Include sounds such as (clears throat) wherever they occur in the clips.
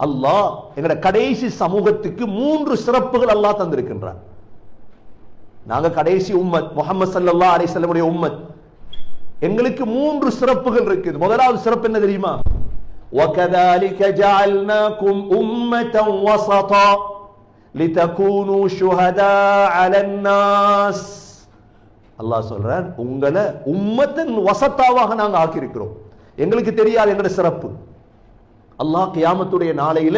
அல்லாஹ் எங்கட கடைசி சமூகத்துக்கு மூன்று சிறப்புகள் அல்லாஹ் தந்திருக்கின்றான் நாங்க கடைசி உம்மத் முகமது சல்லல்லாஹு அலைஹி வஸல்லமுடைய உம்மத் எங்களுக்கு மூன்று சிறப்புகள் இருக்குது முதலாவது சிறப்பு என்ன தெரியுமா وكذلك جعلناكم أمة وسطا لتكونوا شهداء على الناس அல்லாஹ் சொல்றான் உங்களை உம்மத்தின் வசத்தாவாக நாங்க ஆக்கியிருக்கிறோம் எங்களுக்கு தெரியாது எங்களுடைய சிறப்பு அல்லாஹ் கியாமத்துடைய நாளையில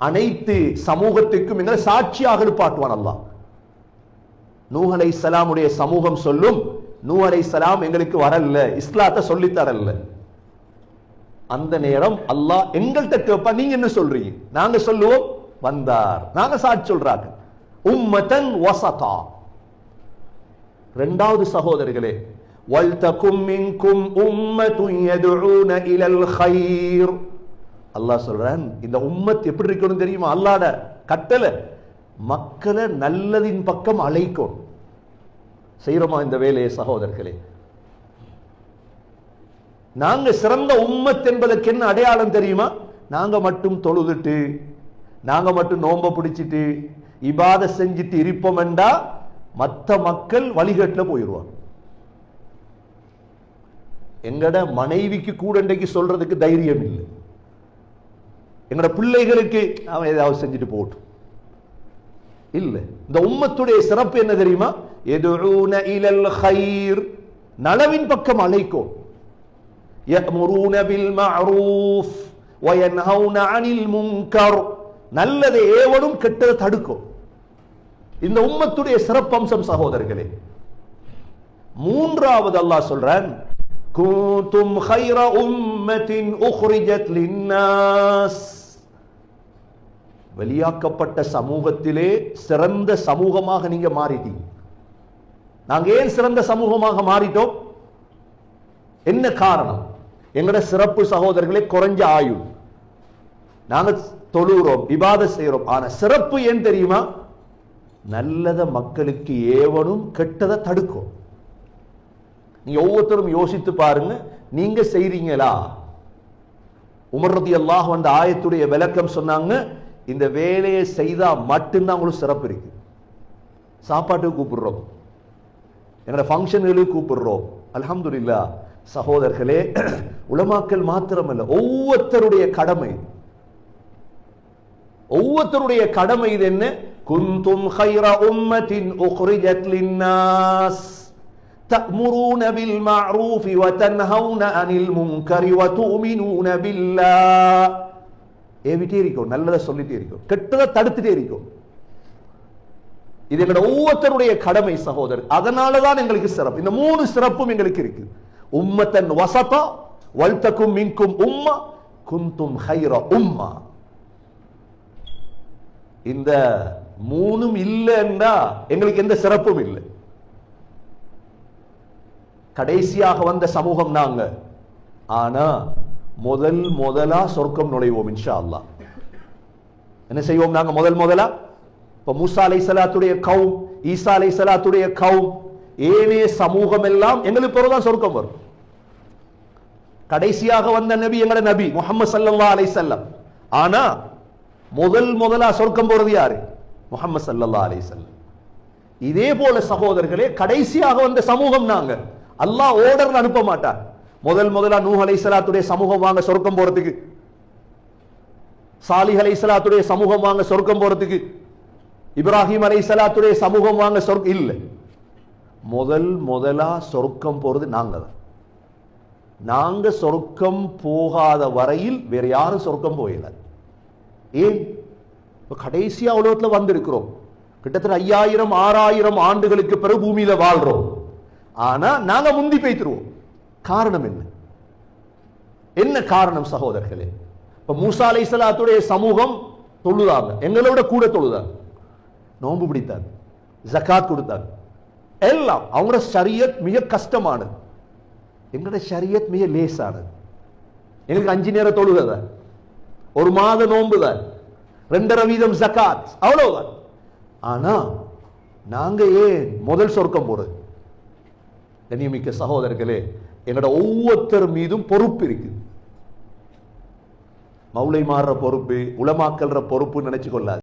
அனைத்து சமூகத்துக்கும் எங்களை சாட்சியாக இருப்பாட்டுவான் அல்லாஹ். நூ அலை சலாமுடைய சமூகம் சொல்லும் நூ அலை சலாம் எங்களுக்கு வரல இஸ்லாத்தை சொல்லி தரல அந்த நேரம் அல்லாஹ் எங்கள்கிட்ட கேட்பா நீங்க என்ன சொல்றீங்க? நாங்க சொல்லுவோம் வந்தார். நாங்க சாட்சி சொல்றாங்க. உம்மதன் வசதா இரண்டாவது சகோதரர்களே வல்தகும் மின்கும் உம்மதுன் யதுஊன இலல் கைர். அல்லாஹ் சொல்றான் இந்த உம்மத் எப்படி இருக்கணும் தெரியுமா? அல்லாட கட்டளை. மக்களை நல்லதின் பக்கம் அழைக்கும். செய்யறோமா இந்த வேலையை சகோதரர்களே? நாங்க சிறந்த உம்மத் என்பதற்கு என்ன அடையாளம் தெரியுமா? நாங்க மட்டும் தொழுதுட்டு நாங்க மட்டும் நோம்ப பிடிச்சிட்டு இபாத செஞ்சுட்டு இருப்போம் என்றா மற்ற மக்கள் வழிகட்டில் போயிடுவாங்க. எங்கட மனைவிக்கு கூட இன்றைக்கு சொல்றதுக்கு தைரியம் இல்லை. எங்கட பிள்ளைகளுக்கு அவன் ஏதாவது செஞ்சுட்டு போகட்டும் இல்ல இந்த உம்மத்துடைய சிறப்பு என்ன தெரியுமா எதுஊன இலல் கைர் நலவின் பக்கம் அழைக்கும் يأمرون بالمعروف وينهون عن المنكر நல்லதை ஏவலும் கெட்டதை தடுக்கும் இந்த உம்மத்துடைய சிறப்பம்சம் சகோதரர்களே மூன்றாவது அல்லாஹ் சொல்றான் كنتم خير أمة أخرجت للناس வெளியாக்கப்பட்ட சமூகத்திலே சிறந்த சமூகமாக நீங்க மாறிட்டீங்க நாங்க ஏன் சிறந்த சமூகமாக மாறிட்டோம் என்ன காரணம் எங்கட சிறப்பு சகோதரர்களே குறைஞ்ச ஆயுள் நாங்க தொழுகிறோம் விவாத செய்யறோம் ஆனா சிறப்பு ஏன் தெரியுமா நல்லத மக்களுக்கு ஏவனும் கெட்டதை தடுக்கும் நீ ஒவ்வொருத்தரும் யோசித்து பாருங்க நீங்க செய்றீங்களா? உமர்ரதி அல்லாஹ் அந்த ஆயத்துடைய விளக்கம் சொன்னாங்க இந்த வேலையை செய்தா மட்டும்தான் உங்களுக்கு சிறப்பு இருக்கு. சாப்பாட்டுக்கு கூப்பிடுறோம். என்னோட ஃபங்க்ஷன்களுக்கு கூப்பிடுறோம். அலமதுல்லா சகோதரர்களே (clears throat) உலமாக்கள் மாத்திரமல்ல ஒவ்வொருத்தருடைய கடமை. ஒவ்வொருத்தருடைய கடமை இது என்ன? குந்தும் ஹைர உம்மத்தின் உக்ரிஜத் லின்னாஸ் تأمرون بالمعروف وتنهون عن المنكر وتؤمنون بالله ஏவிட்டே இருக்கும் நல்லதை சொல்லிட்டே இருக்கும் கெட்டதை தடுத்துட்டே இருக்கும் இது எங்களோட ஒவ்வொருத்தருடைய கடமை சகோதரர் அதனால தான் எங்களுக்கு சிறப்பு இந்த மூணு சிறப்பும் எங்களுக்கு இருக்கு உம்மத்தன் வசதா வல்தக்கும் மின்கும் உம்மா குந்தும் ஹைர உம்மா இந்த மூணும் இல்லைன்னா எங்களுக்கு எந்த சிறப்பும் இல்லை கடைசியாக வந்த சமூகம் நாங்க. ஆனா முதல் முதலா சொர்க்கம் நுழைவோம் இன்ஷா அல்லாஹ் என்ன செய்வோம் நாங்க முதல் முதலா? இப்ப மூசா அலை சலாத்துடைய கவும் ஈசா அலை சலாத்துடைய கவும் ஏனைய சமூகம் எல்லாம் எங்களுக்கு பிறகுதான் சொர்க்கம் வரும். கடைசியாக வந்த நபி எங்கட நபி முகமது சல்லா அலை செல்லம் ஆனா முதல் முதலா சொர்க்கம் போறது யாரு? முகமது சல்லா அலை செல்லம் இதே போல சகோதரர்களே கடைசியாக வந்த சமூகம் நாங்க. அல்லாஹ் ஓர்டர் அனுப்ப மாட்டார் முதல் முதலா நூஹ் அலைசலாத்துடைய சமூகம் வாங்க சொர்க்கம் போறதுக்கு. சாலிஹ் அலைசலாத்துடைய சமூகம் வாங்க சொர்க்கம் போறதுக்கு. இப்ராஹிம் அலைசலாத்துடைய சமூகம் வாங்க சொர்க்கம் இல்ல. முதல் முதலா சொர்க்கம் போறது நாங்க தான். நாங்க சொர்க்கம் போகாத வரையில் வேற யாரும் சொர்க்கம் போயிடல ஏன்? கடைசியா உலகத்துல வந்திருக்கிறோம். கிட்டத்தட்ட ஐயாயிரம் ஆறாயிரம் ஆண்டுகளுக்கு பிறகு பூமியில வாழ்றோம். ஆனா நாங்க முந்தி பேய்த்துருவோம். காரணம் என்ன? என்ன காரணம் சகோதரர்களே? இப்ப மூசா அலை சலாத்துடைய சமூகம் தொழுதாங்க. எங்களோட கூட தொழுதாங்க. நோன்பு பிடித்தாங்க. ஜக்காத் கொடுத்தாங்க. எல்லாம் அவங்களோட ஷரியத் மிக கஷ்டமானது. எங்களோட ஷரியத் மிக லேசானது. எங்களுக்கு அஞ்சு நேரம் தொழுகை ஒரு மாத நோன்பு தான். ரெண்டரை வீதம் ஜக்காத். அவ்வளவுதான். ஆனா நாங்க ஏன் முதல் சொர்க்கம் போறது? கண்ணியமிக்க சகோதரர்களே எங்களோட ஒவ்வொருத்தர் மீதும் பொறுப்பு இருக்கு மௌலை மாறுற பொறுப்பு உளமாக்கல்ற பொறுப்பு நினைச்சு கொள்ளாது